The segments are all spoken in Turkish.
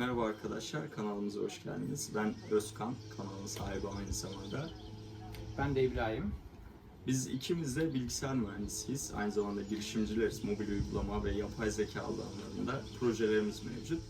Merhaba arkadaşlar, kanalımıza hoş geldiniz. Ben Özkan, kanalın sahibi aynı zamanda. Ben de İbrahim. Biz ikimiz de bilgisayar mühendisiyiz. Aynı zamanda girişimcileriz. Mobil uygulama ve yapay zeka alanlarında projelerimiz mevcut.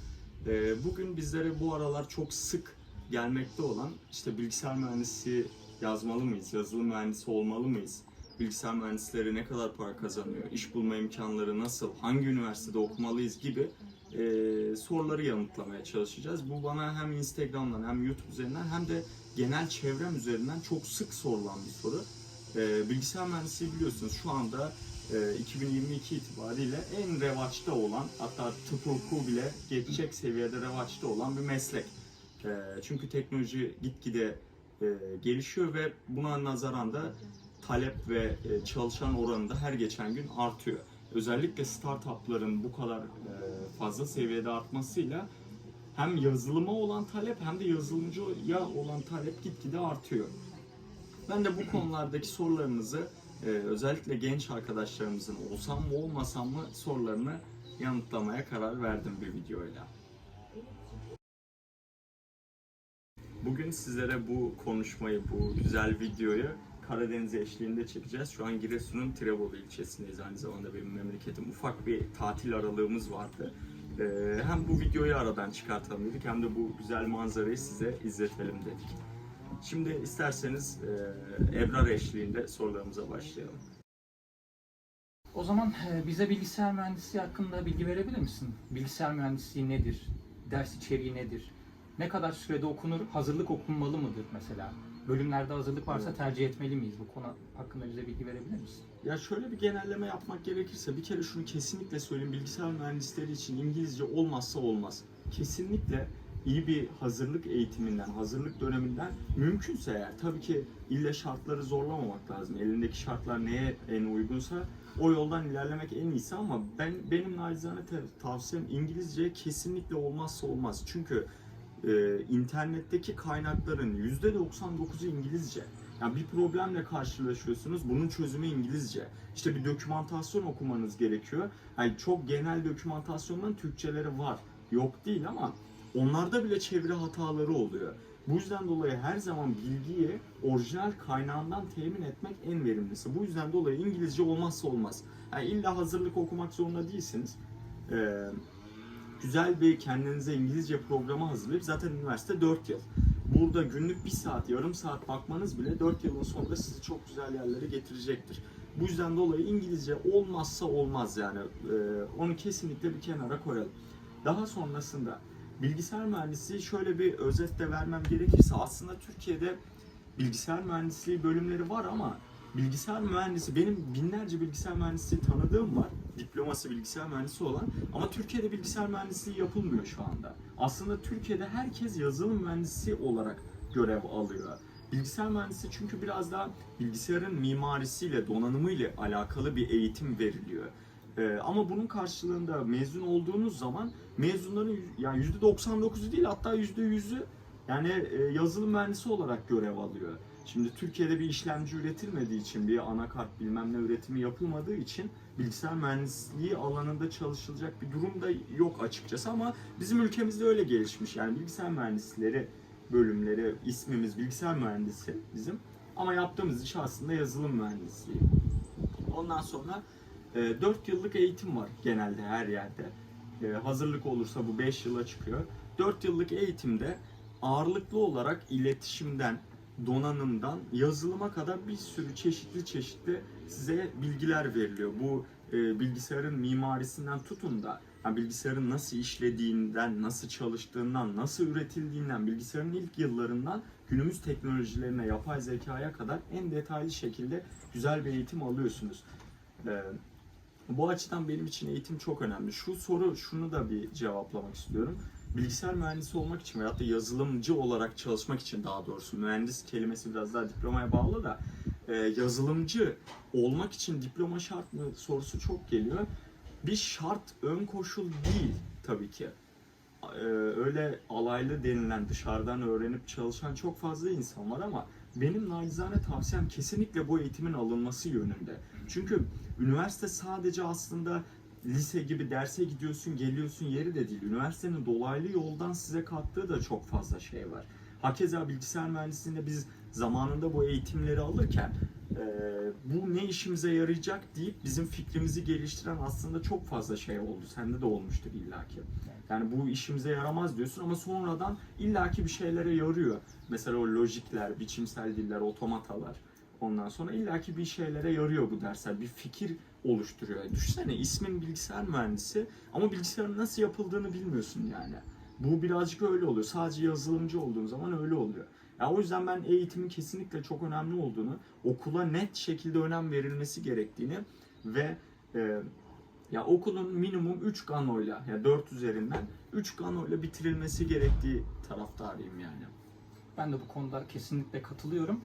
Ee, Bugün bizlere bu aralar çok sık gelmekte olan işte bilgisayar mühendisi yazmalı mıyız, yazılım mühendisi olmalı mıyız? Bilgisayar mühendisleri ne kadar para kazanıyor, iş bulma imkanları nasıl, hangi üniversitede okumalıyız gibi e, soruları yanıtlamaya çalışacağız. Bu bana hem Instagram'dan hem YouTube üzerinden hem de genel çevrem üzerinden çok sık sorulan bir soru. E, bilgisayar mühendisliği biliyorsunuz şu anda e, 2022 itibariyle en revaçta olan hatta tıp hukuku bile geçecek seviyede revaçta olan bir meslek. E, çünkü teknoloji gitgide e, gelişiyor ve buna nazaran da talep ve e, çalışan oranı da her geçen gün artıyor. Özellikle startupların bu kadar e, fazla seviyede artmasıyla hem yazılıma olan talep hem de yazılımcıya olan talep gitgide artıyor. Ben de bu konulardaki sorularınızı e, özellikle genç arkadaşlarımızın olsam mı olmasam mı sorularını yanıtlamaya karar verdim bir videoyla. Bugün sizlere bu konuşmayı, bu güzel videoyu Karadeniz eşliğinde çekeceğiz. Şu an Giresun'un Tirebolu ilçesindeyiz. Aynı zamanda benim memleketim. Ufak bir tatil aralığımız vardı. Ee, hem bu videoyu aradan çıkartalım dedik hem de bu güzel manzarayı size izletelim dedik. Şimdi isterseniz e, Ebrar eşliğinde sorularımıza başlayalım. O zaman e, bize bilgisayar mühendisliği hakkında bilgi verebilir misin? Bilgisayar mühendisliği nedir? Ders içeriği nedir? Ne kadar sürede okunur? Hazırlık okunmalı mıdır mesela? Bölümlerde hazırlık varsa Evet. tercih etmeli miyiz? Bu konu hakkında bize bilgi verebilir misin? Ya şöyle bir genelleme yapmak gerekirse bir kere şunu kesinlikle söyleyeyim. Bilgisayar mühendisleri için İngilizce olmazsa olmaz. Kesinlikle iyi bir hazırlık eğitiminden, hazırlık döneminden mümkünse eğer tabii ki ille şartları zorlamamak lazım. Elindeki şartlar neye en uygunsa o yoldan ilerlemek en iyisi ama ben benim nacizane te- tavsiyem İngilizce kesinlikle olmazsa olmaz. Çünkü e, internetteki kaynakların %99'u İngilizce. Yani bir problemle karşılaşıyorsunuz, bunun çözümü İngilizce. İşte bir dokümantasyon okumanız gerekiyor. Yani çok genel dokümantasyonların Türkçeleri var, yok değil ama onlarda bile çeviri hataları oluyor. Bu yüzden dolayı her zaman bilgiyi orijinal kaynağından temin etmek en verimlisi. Bu yüzden dolayı İngilizce olmazsa olmaz. Yani illa hazırlık okumak zorunda değilsiniz. Ee, güzel bir kendinize İngilizce programı hazırlayıp zaten üniversite 4 yıl. Burada günlük 1 saat, yarım saat bakmanız bile 4 yılın sonunda sizi çok güzel yerlere getirecektir. Bu yüzden dolayı İngilizce olmazsa olmaz yani. Ee, onu kesinlikle bir kenara koyalım. Daha sonrasında bilgisayar mühendisliği şöyle bir özetle vermem gerekirse aslında Türkiye'de bilgisayar mühendisliği bölümleri var ama bilgisayar mühendisi benim binlerce bilgisayar mühendisliği tanıdığım var. Diploması bilgisayar mühendisi olan ama Türkiye'de bilgisayar mühendisliği yapılmıyor şu anda. Aslında Türkiye'de herkes yazılım mühendisi olarak görev alıyor. Bilgisayar mühendisi çünkü biraz daha bilgisayarın mimarisiyle, donanımıyla alakalı bir eğitim veriliyor. Ee, ama bunun karşılığında mezun olduğunuz zaman mezunların yani %99'u değil hatta %100'ü yani e, yazılım mühendisi olarak görev alıyor. Şimdi Türkiye'de bir işlemci üretilmediği için, bir anakart bilmem ne üretimi yapılmadığı için bilgisayar mühendisliği alanında çalışılacak bir durum da yok açıkçası ama bizim ülkemizde öyle gelişmiş. Yani bilgisayar mühendisleri bölümleri, ismimiz bilgisayar mühendisi bizim ama yaptığımız iş aslında yazılım mühendisliği. Ondan sonra 4 yıllık eğitim var genelde her yerde. E, hazırlık olursa bu 5 yıla çıkıyor. 4 yıllık eğitimde ağırlıklı olarak iletişimden, donanımdan yazılıma kadar bir sürü çeşitli çeşitli size bilgiler veriliyor. Bu e, bilgisayarın mimarisinden tutun da yani bilgisayarın nasıl işlediğinden, nasıl çalıştığından, nasıl üretildiğinden, bilgisayarın ilk yıllarından günümüz teknolojilerine, yapay zekaya kadar en detaylı şekilde güzel bir eğitim alıyorsunuz. E, bu açıdan benim için eğitim çok önemli. Şu soru şunu da bir cevaplamak istiyorum. Bilgisayar mühendisi olmak için veyahut da yazılımcı olarak çalışmak için daha doğrusu mühendis kelimesi biraz daha diplomaya bağlı da e, yazılımcı olmak için diploma şart mı sorusu çok geliyor. Bir şart ön koşul değil tabii ki. E, öyle alaylı denilen dışarıdan öğrenip çalışan çok fazla insan var ama benim nacizane tavsiyem kesinlikle bu eğitimin alınması yönünde. Çünkü üniversite sadece aslında lise gibi derse gidiyorsun, geliyorsun yeri de değil. Üniversitenin dolaylı yoldan size kattığı da çok fazla şey var. Hakeza bilgisayar mühendisliğinde biz zamanında bu eğitimleri alırken e, bu ne işimize yarayacak deyip bizim fikrimizi geliştiren aslında çok fazla şey oldu. Sende de olmuştur illaki. Yani bu işimize yaramaz diyorsun ama sonradan illaki bir şeylere yarıyor. Mesela o lojikler, biçimsel diller, otomatalar. Ondan sonra illaki bir şeylere yarıyor bu dersler. Bir fikir oluşturuyor. Düşünsene ismin bilgisayar mühendisi ama bilgisayarın nasıl yapıldığını bilmiyorsun yani. Bu birazcık öyle oluyor. Sadece yazılımcı olduğun zaman öyle oluyor. Ya o yüzden ben eğitimin kesinlikle çok önemli olduğunu, okula net şekilde önem verilmesi gerektiğini ve e, ya okulun minimum 3 ganoyla ya 4 üzerinden 3 ganoyla bitirilmesi gerektiği taraftarıyım yani. Ben de bu konuda kesinlikle katılıyorum.